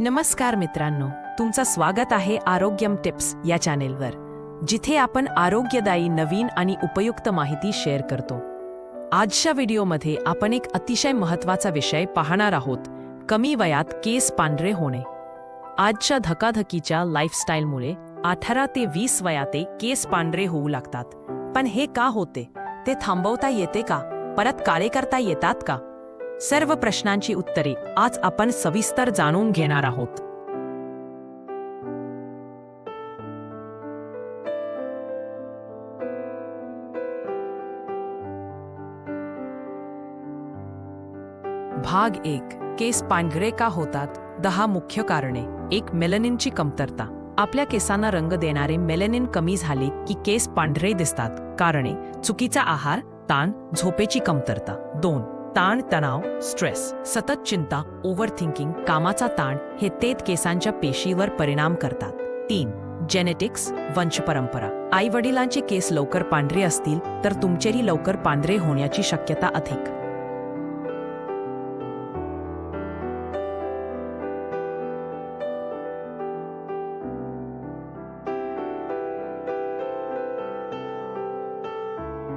नमस्कार मित्रांनो तुमचं स्वागत आहे आरोग्यम टिप्स या चॅनेलवर जिथे आपण आरोग्यदायी नवीन आणि उपयुक्त माहिती शेअर करतो. आजच्या व्हिडिओमध्ये आपण एक अतिशय महत्त्वाचा विषय पाहणार आहोत कमी वयात केस पांढरे होणे. आजच्या धकाधकीच्या लाईफस्टाईलमुळे अठरा ते वीस वयाते केस पांढरे होऊ लागतात. पण हे का होते? ते थांबवता येते का? परत काळे करता येतात का? सर्व प्रश्नांची उत्तरे आज आपण सविस्तर जाणून घेणार आहोत. भाग एक. केस पांढरे का होतात? दहा मुख्य कारणे. एक मेलनिनची कमतरता. आपल्या केसांना रंग देणारे मेलेनिन कमी झाले की केस पांढरे दिसतात. कारणे चुकीचा आहार ताण झोपेची कमतरता. दोन ताण तणाव स्ट्रेस सतत चिंता ओव्हर थिंकिंग कामाचा ताण हे तेत केसांच्या पेशीवर परिणाम करतात. तीन जेनेटिक्स वंशपरंपरा. आई वडिलांचे केस लवकर पांढरे असतील तर तुमचेही लवकर पांढरे होण्याची शक्यता अधिक.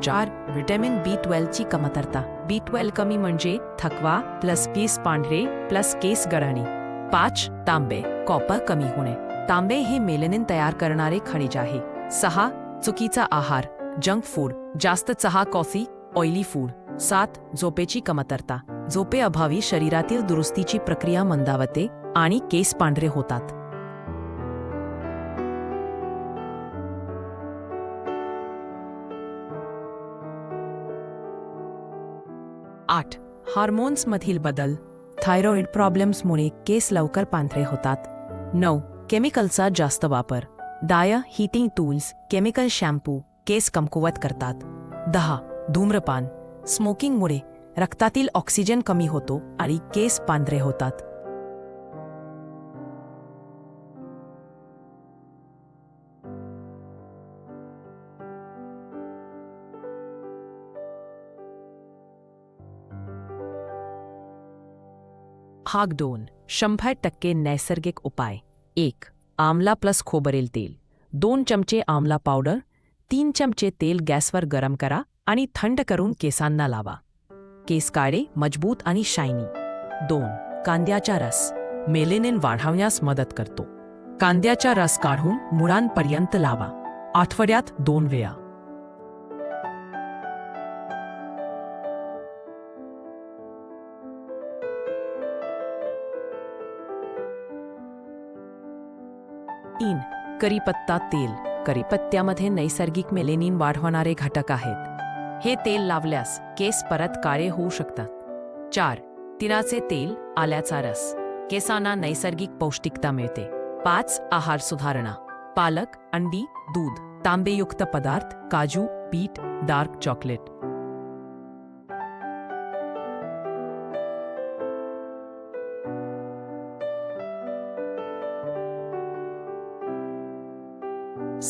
चार व्हिटॅमिन बी ट्वेल्वची कमतरता. बी ट्वेल्व कमी म्हणजे थकवा प्लस केस पांढरे प्लस केस गळणे पाच तांबे. कॉपर कमी होणे. तांबे हे मेलेनिन तयार करणारे खनिज आहे. सहा चुकीचा आहार. जंक फूड जास्त चहा कॉफी ऑइली फूड सात झोपेची कमतरता. झोपेअभावी शरीरातील दुरुस्तीची प्रक्रिया मंदावते आणि केस पांढरे होतात. आठ. हार्मोन्समधील बदल. थायरॉइड प्रॉब्लेम्समुळे केस लवकर पांढरे होतात. नऊ. केमिकलचा जास्त वापर. Dye heating tools chemical shampoo केस कमकुवत करतात. दहा. धूम्रपान. स्मोकिंगमुळे रक्तातील ऑक्सिजन कमी होतो आणि केस पांढरे होतात. भाग दोन शंभर टक्के नैसर्गिक उपाय. एक आमला प्लस खोबरेल तेल. दोन चमचे आमला पावडर तीन चमचे तेल गॅसवर गरम करा आणि थंड करून केसांना लावा. केस काळे मजबूत आणि शायनी. दोन कांद्याचा रस. मेलेनिन वाढवण्यास मदत करतो. कांद्याचा रस काढून मुळांपर्यंत लावा. आठवड्यात दोन वेळा. तीन करीपत्ता तेल. करीपत्त्यामध्ये नैसर्गिक मेलेनिन वाढवणारे घटक आहेत. हे तेल लावल्यास केस परत काळे होऊ शकतात. चार तिळाचे तेल आल्याचा रस. केसांना नैसर्गिक पौष्टिकता मिळते. पाच आहार सुधारणा. पालक अंडी दूध. तांबेयुक्त पदार्थ काजू बीट डार्क चॉकलेट.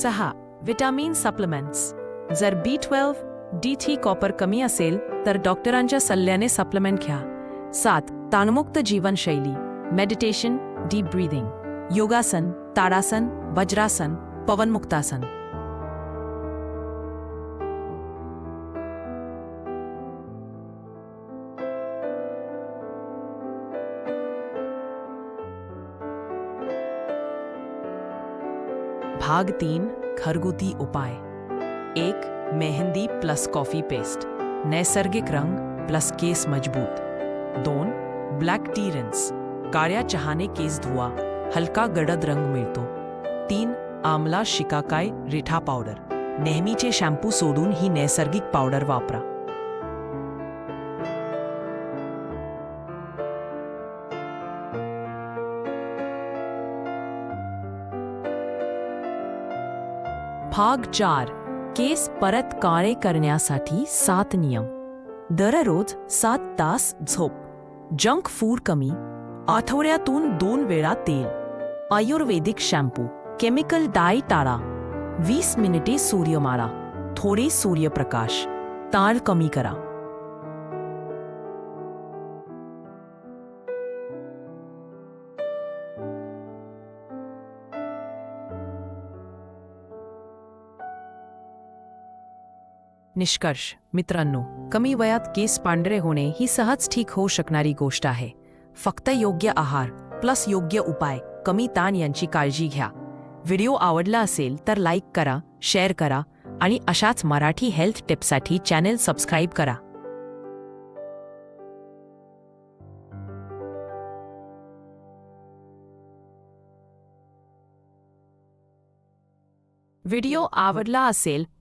सहा विटॅमिन सप्लिमेंट्स. जर B twelve D three copper कमी असेल तर डॉक्टरांच्या सल्ल्याने सप्लिमेंट घ्या. सात ताणमुक्त जीवनशैली. Meditation deep breathing. योगासन ताडासन वज्रासन पवनमुक्तासन. भाग तीन घरगुती उपाय। एक, मेहंदी प्लस कॉफ़ी पेस्ट नैसर्गिक रंग प्लस केस मज़बूत। दोन ब्लॅक टी रिन्स काळ्या चहाने केस धुवा। हलका गडद रंग मिळतो। तीन, आमला शिकाकाय रिठा पावडर नेहमीचे शॅम्पू सोडून ही नैसर्गिक पावडर वापरा। भाग चार, केस परत काळे करण्यासाठी सात नियम. दररोज सात तास झोप. जंक फ़ूड कमी. आठवड्यातून दोन वेळा तेल. आयुर्वेदिक शॅम्पू. केमिकल डाय टाळा. वीस मिनिटे सूर्य मारा थोडे सूर्यप्रकाश. ताळ कमी करा. निष्कर्ष. मित्रांनो कमी वयात केस पांढरे होणे ही सहज ठीक होऊ शकणारी गोष्ट आहे. फक्त योग्य आहार प्लस योग्य उपाय कमी ताण यांची काळजी घ्या. व्हिडिओ आवडला असेल तर लाईक करा शेअर करा आणि अशाच मराठी हेल्थ टिप्ससाठी चॅनेल सबस्क्राईब करा. व्हिडिओ आवडला असेल